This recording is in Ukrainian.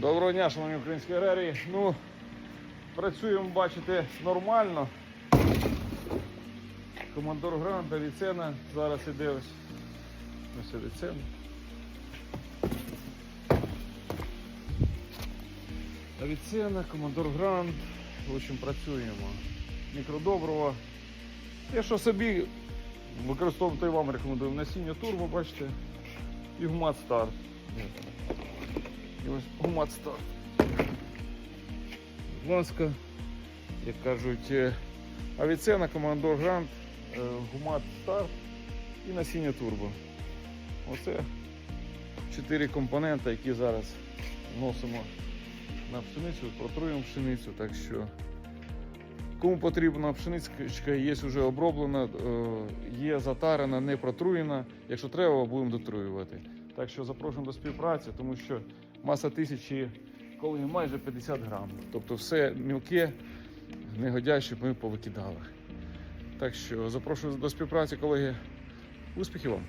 Доброго дня, шановні українські аграрії. Ну, працюємо, бачите, нормально. Командор Грант, Авіцена. Зараз іде ось. Ось Авіцена. Авіцена, командор Грант. В общем, працюємо. Мікродоброго. Те, що собі використовувати вам рекомендуємо насіння турбо, бачите. І гумат старт. І ось гумат старт. Будь як кажуть, е, авіцена, командор Грант, е, гумат старт і насіння турбо. Оце чотири компоненти, які зараз вносимо на пшеницю, протруємо пшеницю. Так що кому потрібна пшеничка, є вже оброблена, е, є затарена, не протруєна. Якщо треба, будемо дотруювати. Так що запрошуємо до співпраці, тому що маса тисячі, коли майже 50 грам. Тобто все мілке, негодяще ми повикидали. Так що запрошую до співпраці, колеги. Успіхів вам!